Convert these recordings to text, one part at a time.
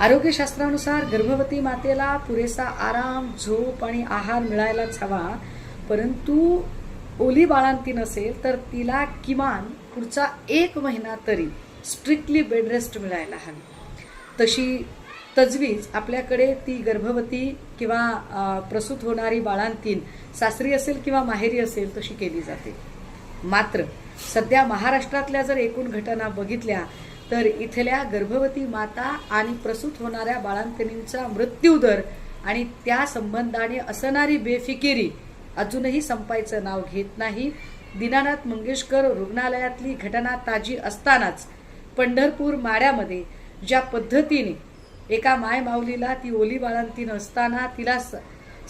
आरोग्यशास्त्रानुसार गर्भवती मातेला पुरेसा आराम झोप आणि आहार मिळायलाच हवा. परंतु ओली बाळांती नसेल तर तिला किमान पुढचा एक महिना तरी स्ट्रिक्टली बेडरेस्ट मिळायला हवी. तशी तजवीज आपल्याकडे ती गर्भवती किंवा प्रसूत होणारी बाळांतीन सासरी असेल किंवा माहेरी असेल तशी केली जाते. मात्र सध्या महाराष्ट्रातल्या जर एकूण घटना बघितल्या तर इथल्या गर्भवती माता आणि प्रसूत होणाऱ्या बाळांतिनींचा मृत्यूदर आणि त्या संबंधाने असणारी बेफिकिरी अजूनही संपायचं नाव घेत नाही. दीनानाथ मंगेशकर रुग्णालयातली घटना ताजी असतानाच पंढरपूर माड्यामध्ये ज्या पद्धतीने एका माय माऊलीला ती ओली बाळंतीन असताना तिला स-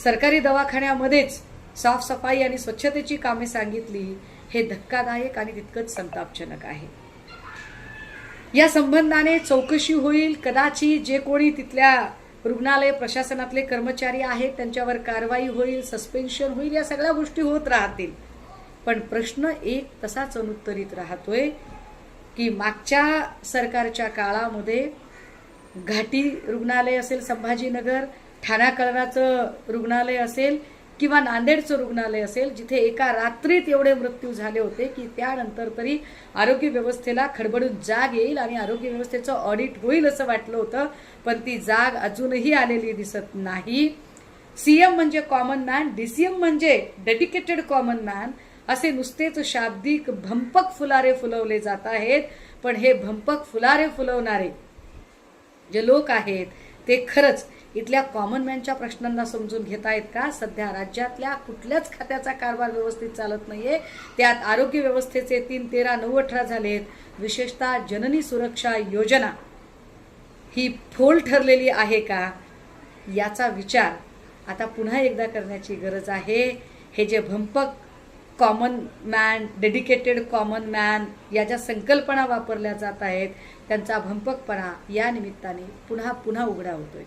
सरकारी दवाखान्यामध्येच साफसफाई आणि स्वच्छतेची कामे सांगितली हे धक्कादायक आणि तितकंच संतापजनक आहे. या संबंधाने चौकशी होईल. कदाचित जे कोणी तिथल्या रुग्णालय प्रशासनातले कर्मचारी आहेत त्यांच्यावर कारवाई होईल सस्पेन्शन होईल या सगळ्या गोष्टी होत राहतील. पण प्रश्न एक तसाच अनुत्तरित राहतोय की मागच्या सरकारच्या काळामध्ये घाटी रुग्णालय असेल संभाजीनगर ठाणा रुग्णालय असेल किंवा नांदेडचं रुग्णालय असेल जिथे एका रात्रीत एवढे मृत्यू झाले होते की त्यानंतर तरी आरोग्य व्यवस्थेला खडबडून जाग येईल आणि आरोग्य व्यवस्थेचं ऑडिट होईल असं वाटलं होतं पण ती जाग अजूनही आलेली दिसत नाही. सीएम म्हणजे कॉमन मॅन डीसीएम म्हणजे डेडिकेटेड कॉमन मॅन असे नुसतेच शाब्दिक भंपक फुलारे फुलवले जात आहेत पण हे भंपक फुलारे फुलवणारे जे लोक आहेत ते खरंच इथल्या कॉमन मॅनच्या प्रश्नांना समजून घेत आहेत का? सध्या राज्यातल्या कुठल्याच खात्याचा कारभार व्यवस्थित चालत नाहीये. त्यात आरोग्य व्यवस्थेचे तीन तेरा नऊ अठरा आहेत. विशेषतः जननी सुरक्षा योजना ही फोल ठरलेली आहे का? याचा विचार आता पुन्हा एकदा करण्याची गरज आहे. हे जे भंपक common man dedicated common man या ज्या संकल्पना वापरल्या जात आहेत त्यांचा भंपकपणा या निमित्ताने पुन्हा पुन्हा उघडा होतोय.